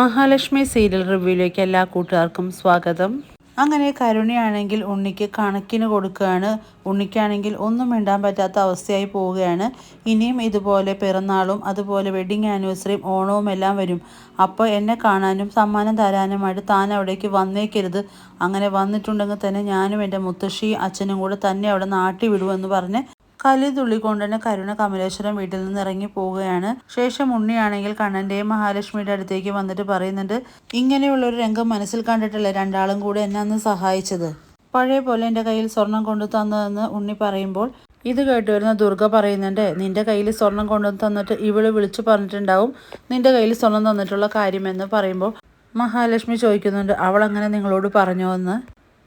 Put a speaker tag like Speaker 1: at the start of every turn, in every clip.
Speaker 1: Mahalakshmi serial റിവ്യൂയിലേക്ക് എല്ലാ കൂട്ടുകാർക്കും സ്വാഗതം. അങ്ങനെ കരുണയാണെങ്കിൽ ഉണ്ണിക്ക് കണക്കിന് കൊടുക്കുകയാണ്. ഉണ്ണിക്കാണെങ്കിൽ ഒന്നും മിണ്ടാൻ പറ്റാത്ത അവസ്ഥയായി പോവുകയാണ്. ഇനിയും ഇതുപോലെ പിറന്നാളും അതുപോലെ വെഡിങ് ആനിവേഴ്സറിയും ഓണവും എല്ലാം വരും. അപ്പോൾ എന്നെ കാണാനും സമ്മാനം തരാനുമായിട്ട് താൻ അവിടേക്ക് വന്നേക്കരുത്. അങ്ങനെ വന്നിട്ടുണ്ടെങ്കിൽ തന്നെ ഞാനും എന്റെ മുത്തശ്ശിയും അച്ഛനും കൂടെ തന്നെ അവിടെ നാട്ടി വിടുമെന്ന് പറഞ്ഞ് കലി തുള്ളിക്കൊണ്ട് തന്നെ കരുണ കമലേശ്വരം വീട്ടിൽ നിന്ന് ഇറങ്ങി പോവുകയാണ്. ശേഷം ഉണ്ണിയാണെങ്കിൽ കണ്ണന്റെയും മഹാലക്ഷ്മിയുടെ അടുത്തേക്ക് വന്നിട്ട് പറയുന്നുണ്ട് ഇങ്ങനെയുള്ള ഒരു രംഗം മനസ്സിൽ കണ്ടിട്ടല്ലേ രണ്ടാളും കൂടെ എന്നെ അന്ന് സഹായിച്ചത്? പഴയ പോലെ എന്റെ കയ്യിൽ സ്വർണം കൊണ്ടു തന്നതെന്ന് ഉണ്ണി പറയുമ്പോൾ ഇത് കേട്ട് വരുന്ന ദുർഗ പറയുന്നുണ്ട് നിന്റെ കയ്യിൽ സ്വർണം കൊണ്ടു തന്നിട്ട് ഇവൾ വിളിച്ചു പറഞ്ഞിട്ടുണ്ടാവും. നിന്റെ കയ്യിൽ സ്വർണം തന്നിട്ടുള്ള കാര്യമെന്ന് പറയുമ്പോൾ മഹാലക്ഷ്മി ചോദിക്കുന്നുണ്ട് അവൾ അങ്ങനെ നിങ്ങളോട് പറഞ്ഞോ എന്ന്?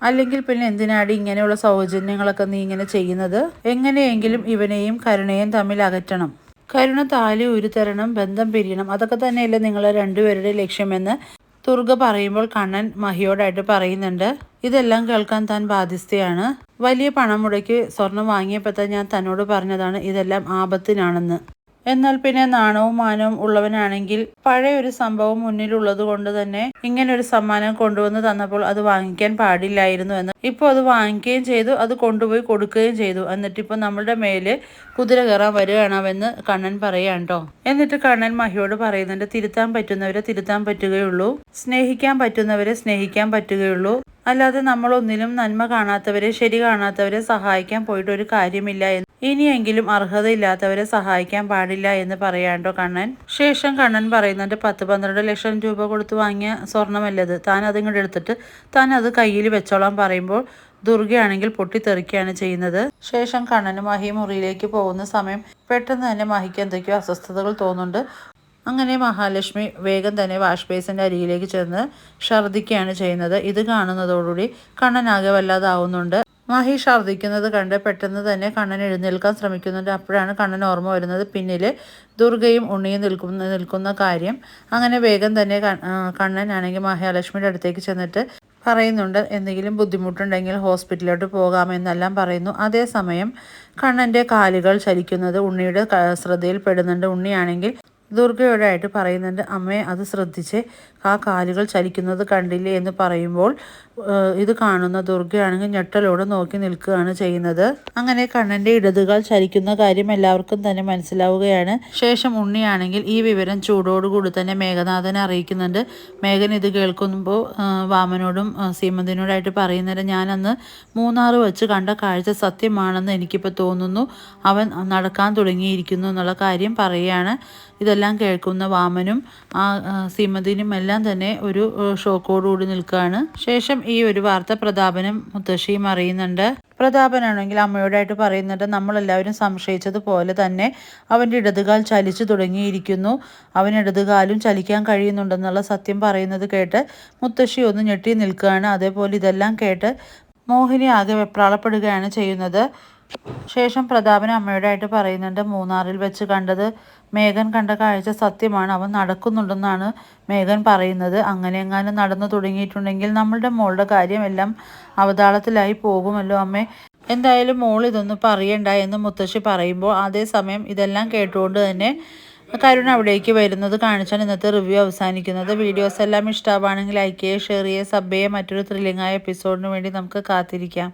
Speaker 1: അല്ലെങ്കിൽ പിന്നെ എന്തിനാടി ഇങ്ങനെയുള്ള സൗജന്യങ്ങളൊക്കെ നീ ഇങ്ങനെ ചെയ്യുന്നത്? എങ്ങനെയെങ്കിലും ഇവനെയും കരുണയും തമ്മിൽ അകറ്റണം. കരുണ താലി ഉരുത്തരണം ബന്ധം പിരിയണം അതൊക്കെ തന്നെയല്ലേ നിങ്ങളെ രണ്ടുപേരുടെ ലക്ഷ്യമെന്ന് തുർഗ പറയുമ്പോൾ കണ്ണൻ മഹിയോടായിട്ട് പറയുന്നുണ്ട്. ഇതെല്ലാം കേൾക്കാൻ താൻ ബാധ്യസ്ഥയാണ്. വലിയ പണം മുടക്കി സ്വർണം വാങ്ങിയപ്പോൾ ഞാൻ തന്നോട് പറഞ്ഞതാണ് ഇതെല്ലാം ആപത്തിനാണെന്ന്. എന്നാൽ പിന്നെ നാണവും മാനവും ഉള്ളവനാണെങ്കിൽ പഴയ ഒരു സംഭവം മുന്നിലുള്ളത് കൊണ്ട് തന്നെ ഇങ്ങനെ ഒരു സമ്മാനം കൊണ്ടുവന്ന് തന്നപ്പോൾ അത് വാങ്ങിക്കാൻ പാടില്ലായിരുന്നു എന്ന്. ഇപ്പോൾ അത് വാങ്ങിക്കുകയും ചെയ്തു അത് കൊണ്ടുപോയി കൊടുക്കുകയും ചെയ്തു. എന്നിട്ടിപ്പോൾ നമ്മളുടെ മേൽ കുതിര കയറാൻ വരികയാണവെന്ന് കണ്ണൻ പറയാൻ എന്നിട്ട് കണ്ണൻ മഹിയോട് പറയുന്നുണ്ട് തിരുത്താൻ പറ്റുന്നവരെ തിരുത്താൻ പറ്റുകയുള്ളൂ. സ്നേഹിക്കാൻ പറ്റുന്നവരെ സ്നേഹിക്കാൻ പറ്റുകയുള്ളൂ. അല്ലാതെ നമ്മളൊന്നിലും നന്മ കാണാത്തവരെ ശരി കാണാത്തവരെ സഹായിക്കാൻ പോയിട്ട് ഒരു കാര്യമില്ല ഇനിയെങ്കിലും അർഹതയില്ലാത്തവരെ സഹായിക്കാൻ പാടില്ല എന്ന് പറയാണ്ടോ കണ്ണൻ? ശേഷം കണ്ണൻ പറയുന്നുണ്ട് പത്ത് പന്ത്രണ്ട് ലക്ഷം രൂപ കൊടുത്ത് വാങ്ങിയ സ്വർണമല്ലത് താൻ അതിങ്ങോട്ട് എടുത്തിട്ട് താൻ അത് കയ്യിൽ വെച്ചോളാൻ പറയുമ്പോൾ ദുർഗയാണെങ്കിൽ പൊട്ടിത്തെറിക്കുകയാണ് ചെയ്യുന്നത്. ശേഷം കണ്ണന് മഹി മുറിയിലേക്ക് പോകുന്ന സമയം പെട്ടെന്ന് തന്നെ മഹിക്ക് എന്തൊക്കെയോ അസ്വസ്ഥതകൾ തോന്നുന്നുണ്ട്. അങ്ങനെ മഹാലക്ഷ്മി വേഗം തന്നെ വാഷ് ബേസിന്റെ അരികിലേക്ക് ചെന്ന് ഛർദ്ദിക്കുകയാണ് ചെയ്യുന്നത്. ഇത് കാണുന്നതോടുകൂടി കണ്ണനാകെ വല്ലാതാവുന്നുണ്ട്. മഹി ഛർദ്ദിക്കുന്നത് കണ്ട് പെട്ടെന്ന് തന്നെ കണ്ണൻ എഴുന്നേൽക്കാൻ ശ്രമിക്കുന്നുണ്ട്. അപ്പോഴാണ് കണ്ണൻ ഓർമ്മ വരുന്നത് പിന്നിൽ ദുർഗയും ഉണ്ണിയും നിൽക്കുന്ന നിൽക്കുന്ന കാര്യം. അങ്ങനെ വേഗം തന്നെ കണ്ണൻ ആണെങ്കിൽ മഹാലക്ഷ്മിയുടെ അടുത്തേക്ക് ചെന്നിട്ട് പറയുന്നുണ്ട് എന്തെങ്കിലും ബുദ്ധിമുട്ടുണ്ടെങ്കിൽ ഹോസ്പിറ്റലിലോട്ട് പോകാമെന്നെല്ലാം പറയുന്നു. അതേസമയം കണ്ണന്റെ കാലുകൾ ചലിക്കുന്നത് ഉണ്ണിയുടെ ശ്രദ്ധയിൽപ്പെടുന്നുണ്ട്. ഉണ്ണിയാണെങ്കിൽ ദുർഗയോടായിട്ട് പറയുന്നുണ്ട് അമ്മയെ അത് ശ്രദ്ധിച്ച് ആ കാലുകൾ ചലിക്കുന്നത് കണ്ടില്ലേ? എന്ന് പറയുമ്പോൾ ഇത് കാണുന്ന ദുർഗയാണെങ്കിൽ ഞെട്ടലോട് നോക്കി നിൽക്കുകയാണ് ചെയ്യുന്നത്. അങ്ങനെ കണ്ണന്റെ ഇടതുകാൽ ചലിക്കുന്ന കാര്യം എല്ലാവർക്കും തന്നെ മനസ്സിലാവുകയാണ്. ശേഷം ഉണ്ണിയാണെങ്കിൽ ഈ വിവരം ചൂടോടുകൂടി തന്നെ മേഘനാഥനെ അറിയിക്കുന്നുണ്ട്. മേഘൻ ഇത് കേൾക്കുമ്പോൾ വാമനോടും സീമന്തിനോടായിട്ട് പറയുന്നത് ഞാനന്ന് മൂന്നാർ വെച്ച് കണ്ട കാഴ്ച സത്യമാണെന്ന് എനിക്കിപ്പോൾ തോന്നുന്നു. അവൻ നടക്കാൻ തുടങ്ങിയിരിക്കുന്നു എന്നുള്ള കാര്യം പറയുകയാണ്. ഇതെല്ലാം കേൾക്കുന്ന വാമനും ആ സീമതിനും എല്ലാം തന്നെ ഒരു ഷോക്കോടുകൂടി നിൽക്കുകയാണ്. ശേഷം ഈ ഒരു വാർത്ത പ്രതാപനും മുത്തശ്ശിയും അറിയുന്നുണ്ട്. പ്രതാപനാണെങ്കിൽ അമ്മയോടായിട്ട് പറയുന്നുണ്ട് നമ്മളെല്ലാവരും സംശയിച്ചതുപോലെ തന്നെ അവന്റെ ഇടതുകാൽ ചലിച്ചു തുടങ്ങിയിരിക്കുന്നു. അവൻ ഇടതുകാലും ചലിക്കാൻ കഴിയുന്നുണ്ടെന്നുള്ള സത്യം പറയുന്നത് കേട്ട് മുത്തശ്ശി ഒന്ന് ഞെട്ടി നിൽക്കുകയാണ്. അതേപോലെ ഇതെല്ലാം കേട്ട് മോഹിനി ആകെ വെപ്രാളപ്പെടുകയാണ് ചെയ്യുന്നത്. ശേഷം പ്രതാപൻ അമ്മയോടായിട്ട് പറയുന്നുണ്ട് മൂന്നാറിൽ വെച്ച് കണ്ടത് മേഘൻ കണ്ട കാഴ്ച സത്യമാണ് അവൻ നടക്കുന്നുണ്ടെന്നാണ് മേഘൻ പറയുന്നത്. അങ്ങനെ എങ്ങാനും നടന്നു തുടങ്ങിയിട്ടുണ്ടെങ്കിൽ നമ്മളുടെ മോളുടെ കാര്യമെല്ലാം അവതാളത്തിലായി പോകുമല്ലോ അമ്മേ. എന്തായാലും മോൾ ഇതൊന്നും പറയണ്ട എന്ന് മുത്തശ്ശി പറയുമ്പോൾ അതേസമയം ഇതെല്ലാം കേട്ടുകൊണ്ട് തന്നെ കരുണ അവിടേക്ക് വരുന്നത് കാണിച്ചാണ് ഇന്നത്തെ റിവ്യൂ അവസാനിക്കുന്നത്. വീഡിയോസ് എല്ലാം ഇഷ്ടമാണെങ്കിൽ ലൈക്ക് ചെയ്യുക ഷെയർ ചെയ്യുക സബ് ചെയ്യുക. മറ്റൊരു ത്രില്ലിംഗായ എപ്പിസോഡിന് വേണ്ടി നമുക്ക് കാത്തിരിക്കാം.